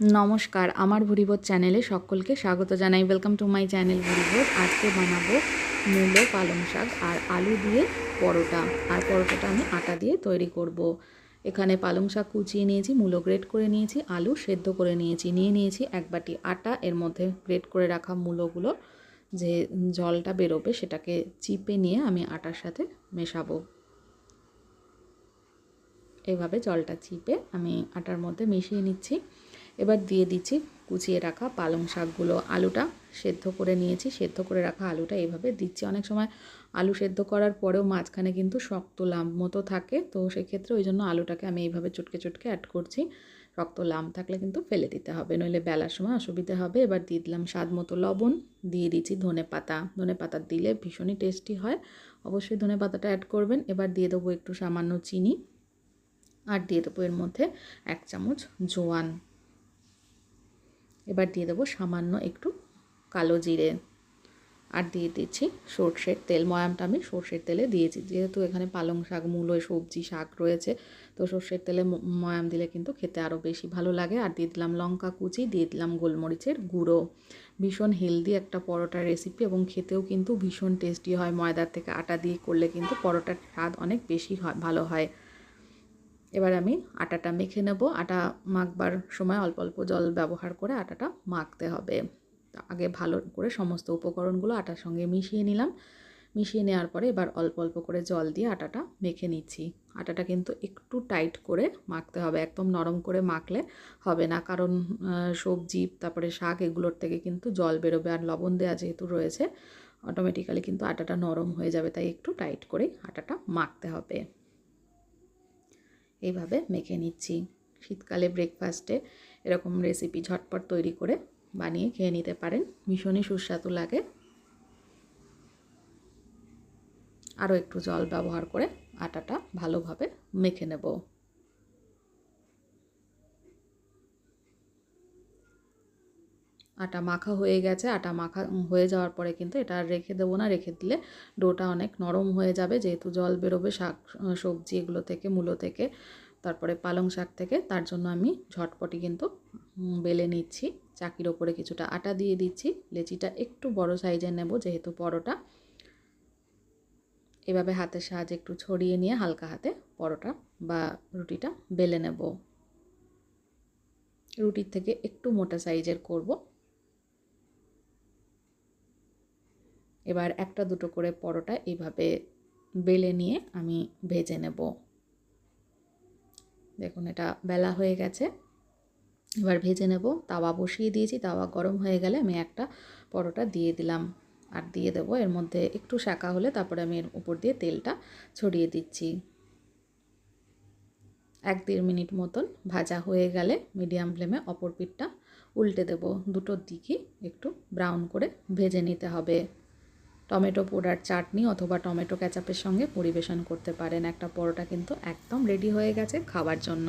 নমস্কার, আমার ভুরিভোজ চ্যানেলে সকলকে স্বাগত জানাই। Welcome to my channel Bhurivoj আজকে বানাবো মূলো পালং শাক আর আলু দিয়ে পরোটা। আর পরোটাটা আমি আটা দিয়ে তৈরি করব। এখানে পালং শাক কুচিয়ে নিয়েছি, মূলো গ্রেট করে নিয়েছি, আলু সেদ্ধ করে নিয়েছি। নিয়ে নিয়েছি এক বাটি আটা, এর মধ্যে গ্রেট করে রাখা মূলোগুলো। যে জলটা বেরোবে সেটাকে চিপে নিয়ে আমি আটার সাথে মেশাবো। এভাবে জলটা চিপে আমি আটার মধ্যে মিশিয়ে নিচ্ছি। এবার দিয়ে দিচ্ছি কুচিয়ে রাখা পালং শাকগুলো, আলুটা সেদ্ধ করে নিয়েছি, সেদ্ধ করে রাখা আলুটা এইভাবে দিচ্ছি। অনেক সময় আলু সেদ্ধ করার পরেও মাঝখানে কিন্তু শক্ত লাম মতো থাকে, তো সেক্ষেত্রে ওই জন্য আলুটাকে আমি এইভাবে চটকে চটকে অ্যাড করছি। শক্ত লাম থাকলে কিন্তু ফেলে দিতে হবে, নইলে বেলার সময় অসুবিধা হবে। এবার দিয়ে দিলাম স্বাদ মতো লবণ, দিয়ে দিচ্ছি ধনে পাতা। ধনে পাতা দিলে ভীষণই টেস্টি হয়, অবশ্যই ধনে পাতাটা অ্যাড করবেন। এবার দিয়ে দেবো একটু সামান্য চিনি, আর দিয়ে দেবো এর মধ্যে এক চামচ জোয়ান। এবার দিয়ে দেবো সামান্য একটু কালো জিরে। আর দিয়ে দিচ্ছি সর্ষের তেল। ময়ামটা আমি সর্ষের তেলে দিয়েছি। যেহেতু এখানে পালং শাক, মূলো, সবজি, শাক রয়েছে, তো সর্ষের তেলে ময়াম দিলে কিন্তু খেতে আরও বেশি ভালো লাগে। আর দিয়ে দিলাম লঙ্কা কুচি, দিয়ে দিলাম গোলমরিচের গুঁড়ো। ভীষণ হেলদি একটা পরোটার রেসিপি এবং খেতেও কিন্তু ভীষণ টেস্টি হয়। ময়দার থেকে আটা দিয়ে করলে কিন্তু পরোটার স্বাদ অনেক বেশি হয়, ভালো হয়। এবার আমি আটাটা মেখে নেব। আটা মাখবার সময় অল্প অল্প জল ব্যবহার করে আটাটা মাখতে হবে। আগে ভালো করে সমস্ত উপকরণগুলো আটার সঙ্গে মিশিয়ে নিলাম। মিশিয়ে নেওয়ার পরে এবার অল্প অল্প করে জল দিয়ে আটাটা মেখে নিচ্ছি। আটাটা কিন্তু একটু টাইট করে মাখতে হবে, একদম নরম করে মাখলে হবে না। কারণ সবজি, তারপরে শাক এগুলোর থেকে কিন্তু জল বেরোবে আর লবণ দেওয়া যেহেতু রয়েছে অটোমেটিক্যালি কিন্তু আটাটা নরম হয়ে যাবে। তাই একটু টাইট করেই আটাটা মাখতে হবে। এইভাবে মেখে নিচ্ছি। শীতকালে ব্রেকফাস্টে এরকম রেসিপি ঝটপট তৈরি করে বানিয়ে খেয়ে নিতে পারেন। ভীষণই সুস্বাদু লাগে। আরও একটু জল ব্যবহার করে আটাটা ভালোভাবে মেখে নেব। আটা মাখা হয়ে গেছে, আটা মাখা হয়ে যাওয়ার পরে কিন্তু এটা আর রেখে দেবো না, রেখে দিলে ডোটা অনেক নরম হয়ে যাবে, যেহেতু জল বেরোবে শাক সবজি এগুলো থেকে, মূলো থেকে, তারপরে পালং শাক থেকে, তার জন্য আমি ঝটপটি কিন্তু বেলে নিচ্ছি, চাকির ওপরে কিছুটা আটা দিয়ে দিচ্ছি, লেচিটা একটু বড় সাইজের নেব যেহেতু পরোটা। এভাবে হাতের সাহায্যে একটু ছড়িয়ে নিয়ে হালকা হাতে পরোটা বা রুটিটা বেলে নেব। রুটির থেকে একটু মোটা সাইজের করব। এবার একটা দুটো করে পরোটা এইভাবে বেলে নিয়ে আমি ভেজে নেব। দেখুন এটা বেলা হয়ে গেছে। এবার ভেজে নেব। তাওয়া বসিয়ে দিয়েছি। তাওয়া গরম হয়ে গেলে আমি একটা পরোটা দিয়ে দিলাম। আর দিয়ে দেবো। এর মধ্যে একটু শাঁকা হলে তারপরে আমি এর উপর দিয়ে তেলটা ছড়িয়ে দিচ্ছি। এক দেড় মিনিট মতন ভাজা হয়ে গেলে মিডিয়াম ফ্লেমে অপর পিঠটা উল্টে দেব। দুটোর দিকই একটু ব্রাউন করে ভেজে নিতে হবে। টমেটো পোড়ার চাটনি অথবা টমেটো ক্যাচাপের সঙ্গে পরিবেশন করতে পারেন। একটা পরোটা কিন্তু একদম রেডি হয়ে গেছে খাবার জন্য।